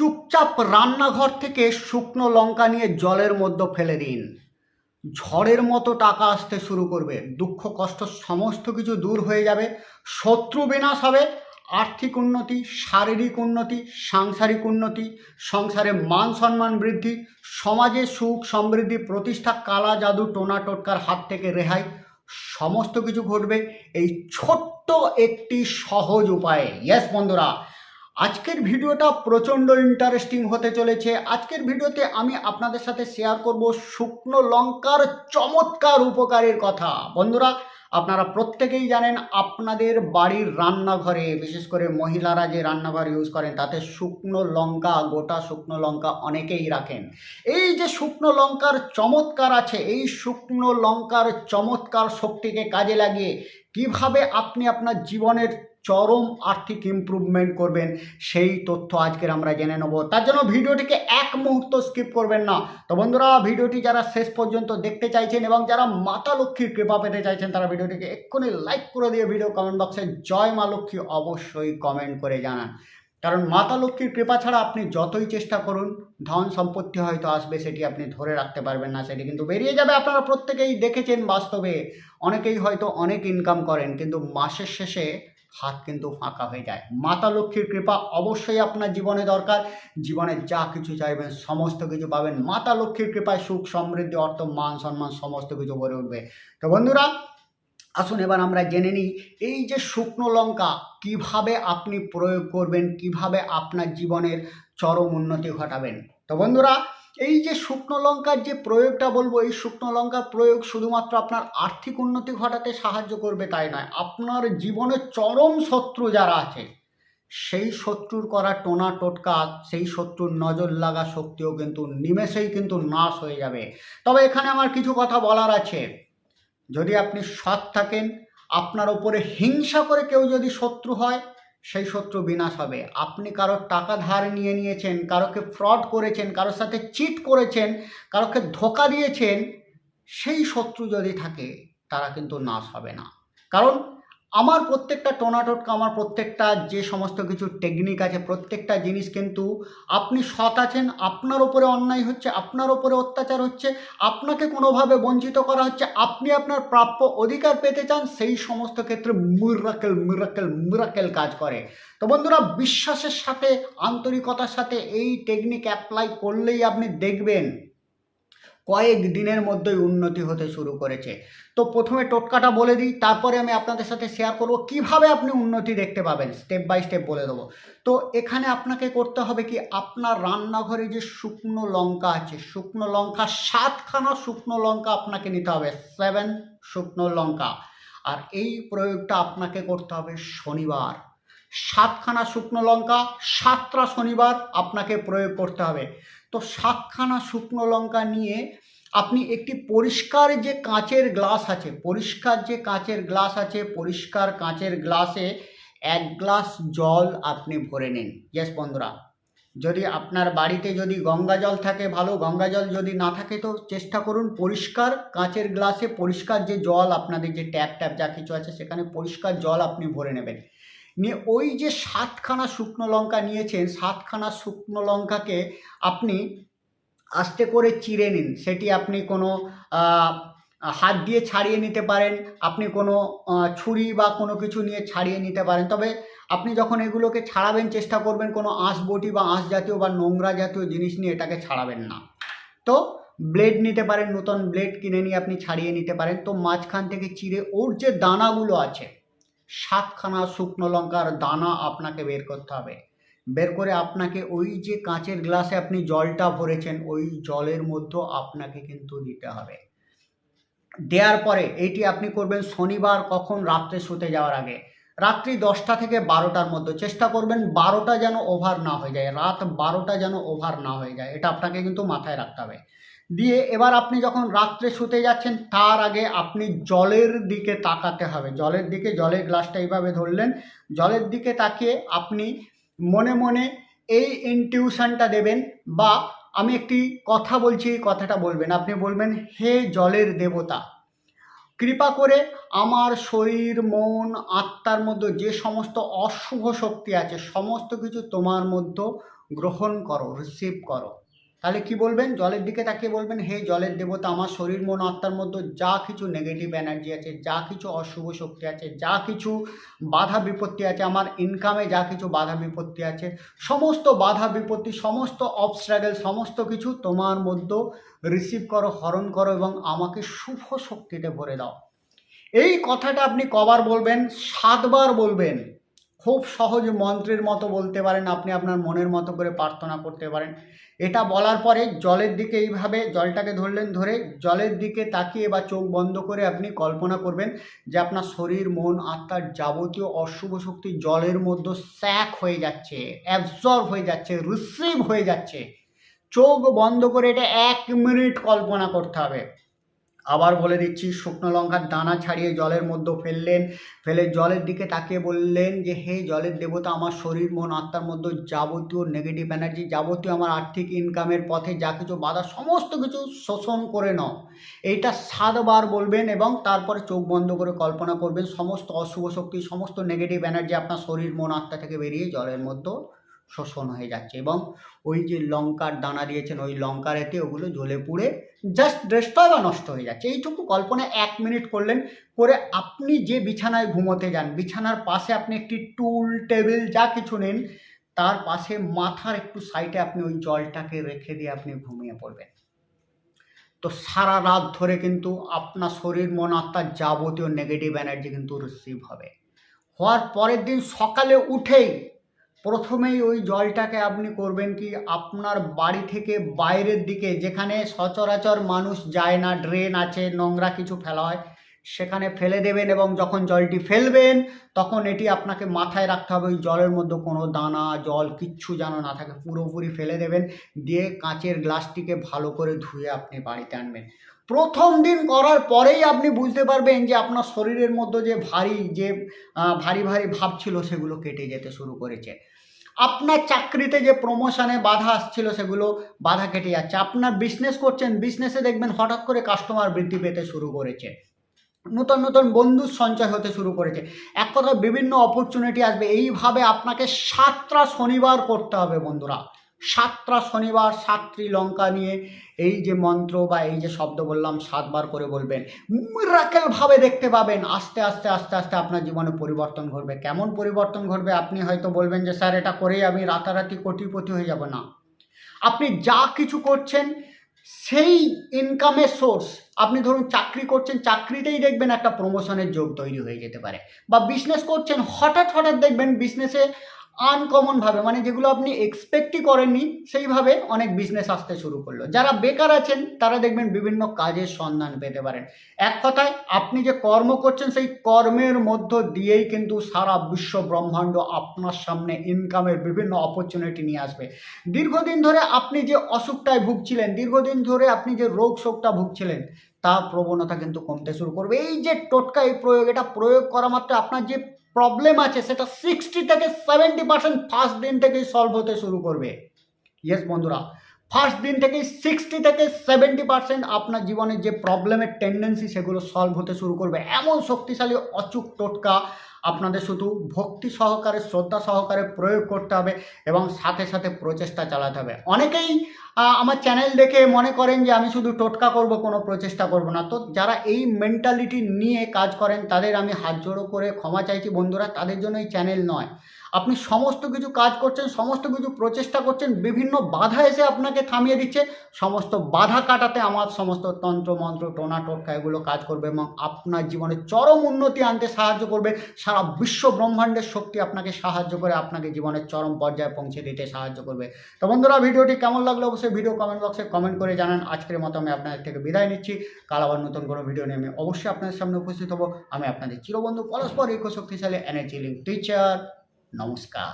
চুপচাপ রান্নাঘর থেকে শুকনো লঙ্কা নিয়ে জলের মধ্যে ফেলে দিন। ঝড়ের মতো টাকা আসতে শুরু করবে। দুঃখ, কষ্ট, সমস্ত কিছু দূর হয়ে যাবে। শত্রু বিনাশ হবে। আর্থিক উন্নতি, শারীরিক উন্নতি, সাংসারিক উন্নতি, সংসারে মান সম্মান বৃদ্ধি, সমাজে সুখ সমৃদ্ধি, প্রতিষ্ঠা কালা জাদু, টোনা টোটকার হাত থেকে রেহাই, সমস্ত কিছু ঘটবে। এই ছোট্ট একটি সহজ উপায়ে। ইয়েস বন্ধুরা আজকের ভিডিওটা প্রচণ্ড ইন্টারেস্টিং হতে চলেছে। আজকের ভিডিওতে আমি আপনাদের সাথে শেয়ার করব শুকনো লঙ্কার চমৎকার উপকারের কথা। বন্ধুরা, আপনারা প্রত্যেকেই জানেন আপনাদের বাড়ির রান্নাঘরে, বিশেষ করে মহিলারা যে রান্নাঘর ইউজ করেন, তাতে শুকনো লঙ্কা, গোটা শুকনো লঙ্কা অনেকেই রাখেন। এই যে শুকনো লঙ্কার চমৎকার আছে, এই শুকনো লঙ্কার চমৎকার শক্তিকে কাজে লাগিয়ে কীভাবে আপনি আপনার জীবনের চরম আর্থিক ইমপ্রুভমেন্ট করবেন, সেই তথ্য আজকের আমরা জেনে নেব। তার জন্য ভিডিওটিকে এক মুহূর্ত স্কিপ করবেন না। তো বন্ধুরা, ভিডিওটি যারা শেষ পর্যন্ত দেখতে চাইছেন এবং যারা মাতা লক্ষ্মীর কৃপা পেতে চাইছেন, তারা ভিডিওটিকে এক্ষুনি লাইক করে দিয়ে ভিডিও কমেন্ট বক্সে জয় মা লক্ষ্মী অবশ্যই কমেন্ট করে জানান। কারণ মাতা লক্ষ্মীর কৃপা ছাড়া আপনি যতই চেষ্টা করুন, ধন সম্পত্তি হয়তো আসবে, সেটি আপনি ধরে রাখতে পারবেন না, সেটি কিন্তু বেরিয়ে যাবে। আপনারা প্রত্যেকেই দেখেছেন বাস্তবে, অনেকেই হয়তো অনেক ইনকাম করেন, কিন্তু মাসের শেষে হাত কিন্তু ফাঁকা হয়ে যায়। মাতা লক্ষ্মীর কৃপা অবশ্যই আপনার জীবনে দরকার। জীবনে যা কিছু চাইবেন, সমস্ত কিছু পাবেন। মাতা লক্ষ্মীর কৃপায় সুখ, সমৃদ্ধি, অর্থ, মান, সম্মান সমস্ত কিছু গড়ে উঠবে। তো বন্ধুরা, আসুন এবার আমরা জেনে নিই, এই যে শুকনো লঙ্কা, কীভাবে আপনি প্রয়োগ করবেন, কীভাবে আপনার জীবনের চরম উন্নতি ঘটাবেন? তো বন্ধুরা এই যে শুকনো লঙ্কার যে প্রয়োগটা বলব, এই শুকনো লঙ্কার প্রয়োগ শুধুমাত্র আপনার আর্থিক উন্নতি ঘটাতে সাহায্য করবে তাই নয়, আপনার জীবনে চরম শত্রু যারা আছে, সেই শত্রুর করা টোনা টোটকা, সেই শত্রুর নজর লাগা শক্তিও কিন্তু নিমেষেই কিন্তু নাশ হয়ে যাবে। তবে এখানে আমার কিছু কথা বলার আছে। যদি আপনি সৎ থাকেন, আপনার ওপরে হিংসা করে কেউ যদি শত্রু হয় সেই শত্রু বিনাশ হবে। আপনি কারোর টাকা ধার নিয়ে নিয়েছেন, কারোকে ফ্রড করেছেন, কারোর সাথে চিট করেছেন, কারোকে ধোকা দিয়েছেন, সেই শত্রু যদি থাকে, তারা কিন্তু নাশ হবে না। কারণ আমার প্রত্যেকটা টোনাটোটকা, আমার প্রত্যেকটা যে সমস্ত কিছু টেকনিক আছে, প্রত্যেকটা জিনিস কিন্তু আপনি সৎ আছেন, আপনার ওপরে অন্যায় হচ্ছে, আপনার ওপরে অত্যাচার হচ্ছে, আপনাকে কোনোভাবে বঞ্চিত করা হচ্ছে, আপনি আপনার প্রাপ্য অধিকার পেতে চান, সেই সমস্ত ক্ষেত্রে মিরাকেল মিরাকেল মিরাকেল কাজ করে। তো বন্ধুরা, বিশ্বাসের সাথে, আন্তরিকতার সাথে এই টেকনিক অ্যাপ্লাই করলেই আপনি দেখবেন কয়েক দিনের মধ্যেই উন্নতি হতে শুরু করেছে। তো প্রথমে টোটকাটা বলে দিই, তারপরে আমি আপনাদের সাথে শেয়ার করব কীভাবে আপনি উন্নতি দেখতে পাবেন স্টেপ বাই স্টেপ বলে দেবো। তো এখানে আপনাকে করতে হবে কি, আপনার রান্নাঘরে যে শুকনো লঙ্কা আছে, শুকনো লঙ্কা, সাতখানা শুকনো লঙ্কা আপনাকে নিতে হবে সেভেন শুকনো লঙ্কা। আর এই প্রয়োগটা আপনাকে করতে হবে শনিবার। সাতখানা শুকনো লঙ্কা, সাতটা শনিবার আপনাকে প্রয়োগ করতে হবে। তো সাতখানা শুকনো লঙ্কা নিয়ে আপনি একটি পরিষ্কার যে কাঁচের গ্লাস আছে, পরিষ্কার যে কাঁচের গ্লাস আছে, পরিষ্কার কাঁচের গ্লাসে এক গ্লাস জল আপনি ভরে নিন। ইয়েস বন্ধুরা। যদি আপনার বাড়িতে যদি গঙ্গা জল থাকে, ভালো গঙ্গা জল যদি না থাকে, তো চেষ্টা করুন পরিষ্কার কাঁচের গ্লাসে পরিষ্কার যে জল, আপনাদের যে ট্যাপ ট্যাপ যা কিছু আছে, সেখানে পরিষ্কার জল আপনি ভরে নেবেন। নিয়ে ওই যে সাতখানা শুকনো লঙ্কা নিয়েছেন, সাতখানা শুকনো লঙ্কাকে আপনি আস্তে করে চিড়ে নিন। সেটি আপনি কোনো হাত দিয়ে ছাড়িয়ে নিতে পারেন, আপনি কোনো ছুরি বা কোনো কিছু নিয়ে ছাড়িয়ে নিতে পারেন। তবে আপনি যখন এগুলোকে ছাড়াবেন, চেষ্টা করবেন কোনো আঁশ বটি বা আঁশ জাতীয় বা নোংরা জাতীয় জিনিস নিয়ে এটাকে ছাড়াবেন না। তো ব্লেড নিতে পারেন, নতুন ব্লেড কিনে নিয়ে আপনি ছাড়িয়ে নিতে পারেন। তো মাঝখান থেকে চিড়ে ওর যে দানাগুলো আছে সাতখানা শুকনো লঙ্কার দানা আপনাকে বের করতে হবে। বের করে আপনাকে ওই যে কাঁচের গ্লাসে আপনি জলটা ভরেছেন, ওই জলের মধ্যে আপনাকে কিন্তু দিতে হবে। দেওয়ার পরে এটি আপনি করবেন শনিবার, কখন? রাত্রে শুতে যাওয়ার আগে। রাত্রি দশটা থেকে বারোটার মধ্যে। চেষ্টা করবেন বারোটা যেন ওভার না হয়ে যায়। রাত বারোটা যেন ওভার না হয়ে যায়। এটা আপনাকে কিন্তু মাথায় রাখতে হবে। দিয়ে এবার আপনি যখন রাত্রে শুতে যাচ্ছেন, তার আগে আপনি জলের দিকে তাকাতে হবে। জলের দিকে, জলের গ্লাসটা এইভাবে ধরলেন। জলের দিকে তাকিয়ে আপনি মনে মনে এই ইনটিউশনটা দেবেন বা আমি একটি কথা বলছি, এই কথাটা বলবেন। আপনি বলবেন, হে জলের দেবতা, কৃপা করে আমার শরীর, মন, আত্মার মধ্যে যে সমস্ত অশুভ শক্তি আছে, সমস্ত কিছু তোমার মধ্যে গ্রহণ করো রিসিভ করো। তাহলে কি বলবেন? জলের দিকে তাকিয়ে বলবেন, হে জলের দেবতা, আমার শরীর, মন, আত্মার মধ্যে যা কিছু নেগেটিভ এনার্জি আছে, যা কিছু অশুভ শক্তি আছে, যা কিছু বাধা বিপত্তি আছে, আমার ইনকামে যা কিছু বাধা বিপত্তি আছে, সমস্ত বাধা বিপত্তি, সমস্ত অবস্ট্রাগল সমস্ত কিছু তোমার মধ্যে রিসিভ করো, হরণ করো এবং আমাকে শুভ শক্তিতে ভরে দাও। এই কথাটা আপনি কবার বলবেন? সাতবার বলবেন। খুব সহজ মন্ত্রের মতো বলতে পারেন, আপনি আপনার মনের মতো করে প্রার্থনা করতে পারেন। এটা বলার পরে জলের দিকে এইভাবে জলটাকে ধরলেন ধরে, জলের দিকে তাকিয়ে বা চোখ বন্ধ করে আপনি কল্পনা করবেন যে আপনার শরীর, মন, আত্মার যাবতীয় অশুভ শক্তি জলের মধ্যে স্যাক হয়ে যাচ্ছে অ্যাবজর্ব হয়ে যাচ্ছে রিসিভ হয়ে যাচ্ছে। চোখ বন্ধ করে এটা এক মিনিট কল্পনা করতে হবে। আবার বলে দিচ্ছি, শুকনো লঙ্কার দানা ছাড়িয়ে জলের মধ্যে ফেললেন। ফেলে জলের দিকে তাকিয়ে বললেন যে, হে জলের দেবতা, আমার শরীর, মন, আত্মার মধ্যে যাবতীয় নেগেটিভ এনার্জি যাবতীয় আমার আর্থিক ইনকামের পথে যা কিছু বাধা, সমস্ত কিছু শোষণ করে নাও। এইটা সাতবার বলবেন এবং তারপরে চোখ বন্ধ করে কল্পনা করবেন, সমস্ত অশুভ শক্তি, সমস্ত নেগেটিভ এনার্জি আপনার শরীর, মন, আত্মা থেকে বেরিয়ে জলের মধ্যে শোষণ হয়ে যাচ্ছে এবং ওই যে লঙ্কার দানা দিয়েছেন, ওই লঙ্কার এতে ওগুলো জ্বলে পুড়ে জাস্ট ড্রেসটাই বা নষ্ট হয়ে যাচ্ছে। এইটুকু কল্পনা এক মিনিট করলেন করে আপনি যে বিছানায় ঘুমোতে যান, বিছানার পাশে আপনি একটি টুল টেবিল যা কিছু নেন, তার পাশে মাথার একটু সাইডে আপনি ওই জলটাকে রেখে দিয়ে আপনি ঘুমিয়ে পড়বেন। তো সারা রাত ধরে কিন্তু আপনার শরীর, মন, আত্মার যাবতীয় নেগেটিভ এনার্জি কিন্তু রিসিভ হবে। হওয়ার পরের দিন সকালে উঠেই প্রথমেই ওই জলটাকে আপনি করবেন কি, আপনার বাড়ি থেকে বাইরের দিকে, যেখানে সচরাচর মানুষ যায় না, ড্রেন আছে, নোংরা কিছু ফেলা হয়, সেখানে ফেলে দেবেন এবং যখন জলটি ফেলবেন, তখন এটি আপনাকে মাথায় রাখতে হবে, ওই জলের মধ্যে কোনো দানা, জল কিচ্ছু যেন না থাকে, পুরোপুরি ফেলে দেবেন, দিয়ে কাঁচের গ্লাসটিকে ভালো করে ধুয়ে আপনি বাড়িতে আনবেন। প্রথম দিন করার পরেই আপনি বুঝতে পারবেন যে আপনার শরীরের মধ্যে যে ভারী যে ভারী ভারী ভাব ছিল সেগুলো কেটে যেতে শুরু করেছে। আপনার চাকরিতে যে প্রমোশনে বাধা আসছিল সেগুলো বাধা কেটে যাচ্ছে। আপনার বিজনেস করছেন বিজনেসে দেখবেন হঠাৎ করে কাস্টমার বৃদ্ধি পেতে শুরু করেছে। নতুন নতুন বন্ধুর সঞ্চয় হতে শুরু করেছে। এক কথা বিভিন্ন অপরচুনিটি আসবে। এইভাবে আপনাকে সাতটা শনিবার করতে হবে বন্ধুরা। সাতটা শনিবার, সাতটি লঙ্কা নিয়ে এই যে মন্ত্র বা এই যে শব্দ বললাম, সাতবার করে বলবেন। মিরাকেলভাবে দেখতে পাবেন, আস্তে আস্তে আস্তে আস্তে আপনার জীবনে পরিবর্তন ঘটবে। কেমন পরিবর্তন ঘটবে আপনি হয়তো বলবেন যে, স্যার, এটা করেই আমি রাতারাতি কোটিপতি হয়ে যাব। না। আপনি যা কিছু করছেন, সেই ইনকামের সোর্স আপনি ধরুন চাকরি করছেন, চাকরিতেই দেখবেন একটা প্রমোশনের যোগ তৈরি হয়ে যেতে পারে। বা বিজনেস করছেন, হঠাৎ হঠাৎ দেখবেন বিজনেসে আনকমনভাবে মানে যেগুলো আপনি এক্সপেক্টই করেননি, সেইভাবে অনেক বিজনেস আসতে শুরু করল। যারা বেকার আছেন, তারা দেখবেন বিভিন্ন কাজের সন্ধান পেতে পারেন। এক কথায়, আপনি যে কর্ম করছেন, সেই কর্মের মধ্য দিয়েই কিন্তু সারা বিশ্ব ব্রহ্মাণ্ড আপনার সামনে ইনকামের বিভিন্ন অপরচুনিটি নিয়ে আসবে। দীর্ঘদিন ধরে আপনি যে অসুখটায় ভুগছিলেন, দীর্ঘদিন ধরে আপনি যে রোগ শোকটা ভুগছিলেন, তার প্রবণতা কিন্তু কমতে শুরু করবে। এই যে টোটকা, এই প্রয়োগ, এটা প্রয়োগ করা মাত্র আপনার যে প্রবলেম আছে, সেটা সিক্সটি থেকে সেভেন্টি পার্সেন্ট ফার্স্ট দিন থেকেই সলভ হতে শুরু করবে। ইয়েস বন্ধুরা ফার্স্ট দিন থেকেই সিক্সটি থেকে সেভেন্টি পার্সেন্ট আপনার জীবনে যে প্রবলেমের টেন্ডেন্সি সেগুলো সলভ হতে শুরু করবে। এমন শক্তিশালী, অচুক টোটকা আপনাদের শুধু ভক্তি সহকারে, শ্রদ্ধা সহকারে প্রয়োগ করতে হবে এবং সাথে সাথে প্রচেষ্টা চালাতে হবে। অনেকেই আমার চ্যানেল দেখে মনে করেন যে আমি শুধু টোটকা করব, কোনো প্রচেষ্টা করব না। তো যারা এই মেন্টালিটি নিয়ে কাজ করেন, তাদের আমি হাত জোড়ো করে ক্ষমা চাইছি। বন্ধুরা, তাদের জন্য এই চ্যানেল নয়। আপনি সমস্ত কিছু কাজ করছেন, সমস্ত কিছু প্রচেষ্টা করছেন, বিভিন্ন বাধা এসে আপনাকে থামিয়ে দিচ্ছে, সমস্ত বাধা কাটাতে আমার সমস্ত তন্ত্র, মন্ত্র, টোনা, টোটকা এগুলো কাজ করবে এবং আপনার জীবনে চরম উন্নতি আনতে সাহায্য করবে। সারা বিশ্ব ব্রহ্মাণ্ডের শক্তি আপনাকে সাহায্য করে, আপনাকে জীবনের চরম পর্যায়ে পৌঁছে দিতে সাহায্য করবে। তো বন্ধুরা, ভিডিওটি কেমন লাগল অবশ্যই ভিডিও কমেন্ট বক্সে কমেন্ট করে জানান। আজকের মতো আমি আপনাদের থেকে বিদায় নিচ্ছি। কাল আবার নতুন কোনো ভিডিও নিয়ে আমি অবশ্যই আপনাদের সামনে উপস্থিত হব। আমি আপনাদের চিরবন্ধু পরস্পর এই শক্তিশালী এনার্জি লিঙ্ক টিচার নমস্কার।